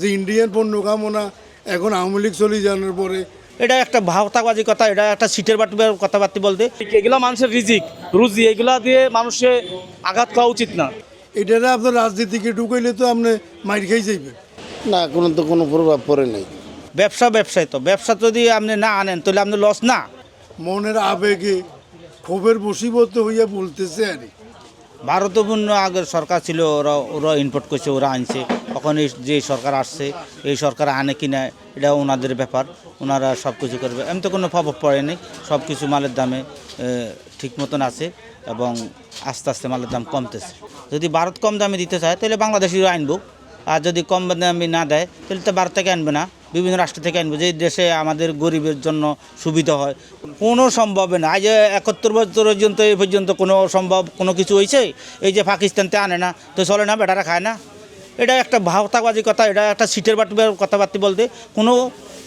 যে ইন্ডিয়ান পণ্য কামনা এখন আওয়ামী লীগ চলে যাওয়ার পরে। এটা একটা ভাওতাবাজি কথা এটা একটা সিটের বাটি কথাবার্তা বলতে। এগুলো মানুষের রিজিক রুজি এগুলা দিয়ে মানুষে আঘাত করা উচিত না। এটা আপনার রাজনীতিকে ঢুকাইলে তো আপনি মাইর খাই যাইবেন না কোনো তো কোনো প্রভাব পড়ে নাই। ব্যবসা ব্যবসায় তো ব্যবসা যদি আপনি না আনেন তাহলে আপনি লস না। মনের আবেগে ক্ষোভের বসীবদ্ধ হইয়া বলতেছে আর। ভারতপূর্ণ আগের সরকার ছিল, ওরা ওরা ইনপোর্ট করছে, ওরা আনছে। এখন এই যে সরকার আসছে, এই সরকার আনে কি না এটা ওনাদের ব্যাপার। ওনারা সব কিছু করবে। এমন তো কোনো প্রভাব পড়েনি। সব কিছু মালের দামে ঠিক মতন আছে এবং আস্তে আস্তে মালের দাম কমতেছে। যদি ভারত কম দামে দিতে চায়, তাহলে বাংলাদেশিও আনব। আর যদি কম দামে না দেয়, তাহলে তো ভারত থেকে আনবে না। বিভিন্ন রাষ্ট্র থেকে আনব, যে দেশে আমাদের গরিবের জন্য সুবিধা হয়। কোনো সম্ভব না। আজ একাত্তর বছর পর্যন্ত এই পর্যন্ত কোনো সম্ভব, কোনো কিছু হয়েছে এই যে পাকিস্তানতে আনে না, তো চলে না, বেটারা খায় না? এটা একটা ভাওতাবাজি কথা, এটা একটা সিটের বাটি কথাবার্তা বলতে কোনো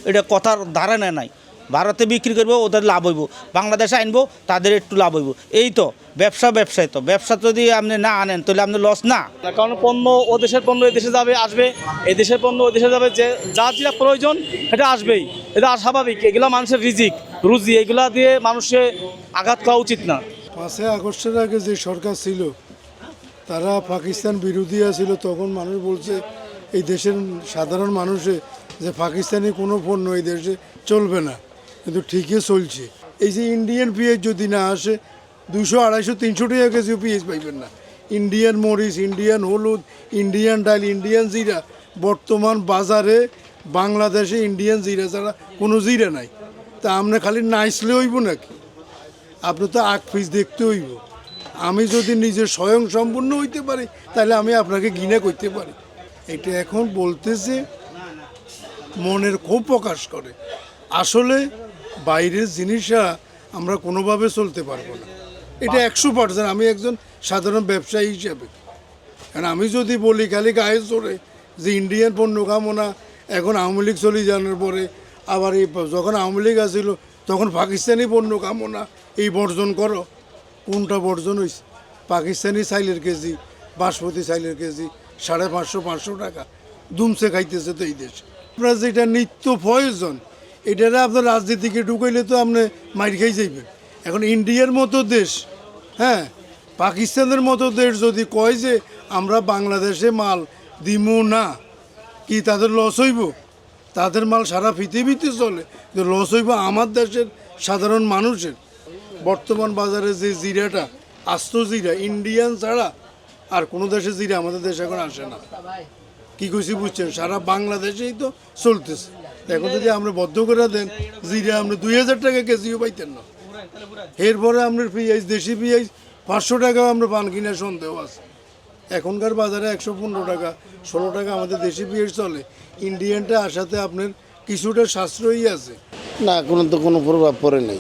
এটা কথার ধারণা নাই। ভারতে বিক্রি করব ওদের লাভ হইব। বাংলাদেশে আনব তাদের একটু লাভ হইব। এই তো ব্যবসা ব্যবসায় তো। ব্যবসা যদি আপনি না আনেন তাহলে আপনি লস না। কারণ পণ্য ও দেশের পণ্য এই দেশে যাবে আসবে। এই দেশের পণ্য ওই দেশে যাবে যে যা যেটা প্রয়োজন সেটা আসবেই। এটা স্বাভাবিক এগুলা মানুষের রিজিক রুজি এগুলা দিয়ে মানুষে আঘাত করা উচিত না। পাঁচই আগস্টের আগে যে সরকার ছিল তারা পাকিস্তান বিরোধী ছিল তখন মানুষ বলছে এই দেশের সাধারণ মানুষে যে পাকিস্তানি কোনো পণ্য এই দেশে চলবে না। কিন্তু ঠিকই চলছে। এই যে ইন্ডিয়ান পেঁয়াজ যদি না আসে, দুশো, আড়াইশো, তিনশো টাকা কেজি পেঁয়াজ পাইবেন না। ইন্ডিয়ান মরিচ ইন্ডিয়ান হলুদ ইন্ডিয়ান ডাল ইন্ডিয়ান জিরা, বর্তমান বাজারে বাংলাদেশে ইন্ডিয়ান জিরা ছাড়া কোনো জিরা নাই। তা আমরা খালি নাইসলে হইব নাকি? আপনি তো আগ পিস দেখতে হইব। আমি যদি নিজে স্বয়ং সম্পূর্ণ হইতে পারি, তাহলে আমি আপনাকে ঘৃণা করতে পারি। এটা এখন বলতেছে, মনের ক্ষোভ প্রকাশ করে। আসলে বাইরের জিনিসটা আমরা কোনোভাবে চলতে পারব না। এটা একশো পার্সেন্ট আমি একজন সাধারণ ব্যবসায়ী হিসাবে। কারণ আমি যদি বলি খালি গায়ে চড়ে যে ইন্ডিয়ান পণ্য কামনা এখন আওয়ামী লীগ চলে যাওয়ার পরে আবার এই যখন আওয়ামী লীগ আসিল তখন পাকিস্তানি পণ্য কামনা এই বর্জন করো। কোনটা বর্জন হয়েছে পাকিস্তানি চাইলের কেজি বাসমতি চাইলের কেজি সাড়ে পাঁচশো পাঁচশো টাকা। দুমসে খাইতেছে তো এই দেশ। আপনার যেটা নিত্য প্রয়োজন এটারে আপনার রাজনীতিকে ঢুকাইলে তো আপনি মাইর খাই যাইবেন এখন ইন্ডিয়ার মতো দেশ হ্যাঁ পাকিস্তানের মতো দেশ যদি কয় যে আমরা বাংলাদেশে মাল দিমু না, কি তাদের লস হইব? তাদের মাল সারা পৃথিবীতে চলে লস হইব আমার দেশের সাধারণ মানুষের। বর্তমান বাজারে যে জিরাটা, আস্ত জিরা, ইন্ডিয়ান ছাড়া আর কোনো দেশে জিরা আমাদের দেশে এখন আসে না। কি কইছি বুঝছেন? সারা বাংলাদেশেই তো চলতেছে। এখন যদি আমরা বদ্ধ করে দেন, জিরা আমরা দুই হাজার টাকা কেজিও পাইতেন না। এরপরে আপনার পেঁয়াজ, দেশি পেঁয়াজ, পাঁচশো টাকাও আমরা পান কিনা সন্দেহ আছে। এখনকার বাজারে একশো পনেরো টাকা, ষোলো টাকা আমাদের দেশি পেঁয়াজ চলে। ইন্ডিয়ানটা আসাতে আপনার কিছুটা সাশ্রয়ী আছে। না, কোনো তো কোনো প্রভাব পড়ে নাই।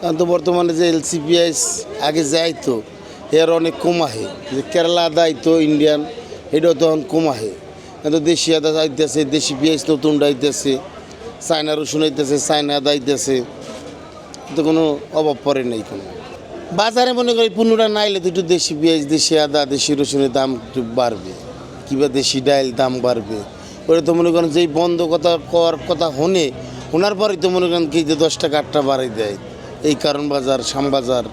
কারণ তো বর্তমানে যে এলসিপিআইস আগে যাইতো, এর অনেক কম আহে। যে কেরালা দায়িত্ব, ইন্ডিয়ান, এটাও তখন কম আহে। কিন্তু দেশি আদা আইতেছে দেশি পেঁয়াজ নতুন আইতেছে চায়না রসুন আইতেছে চায়না আদা আইতেছে তো কোনো অভাব পড়ে নাই কোনো। বাজারে মনে করি পনেরোটা নাইলে তো একটু দেশি পেঁয়াজ, দেশি আদা, দেশি রসুনের দাম একটু বাড়বে। কিংবা দেশি ডাইল দাম বাড়বে। ওটা তো মনে করেন যেই বন্ধ কথা কর কথা হনে, ওনার পরেই তো মনে করেন কি যে দশ টাকা আটটা বাড়াই দেয়। এই কারণ বাজার শ্যামবাজার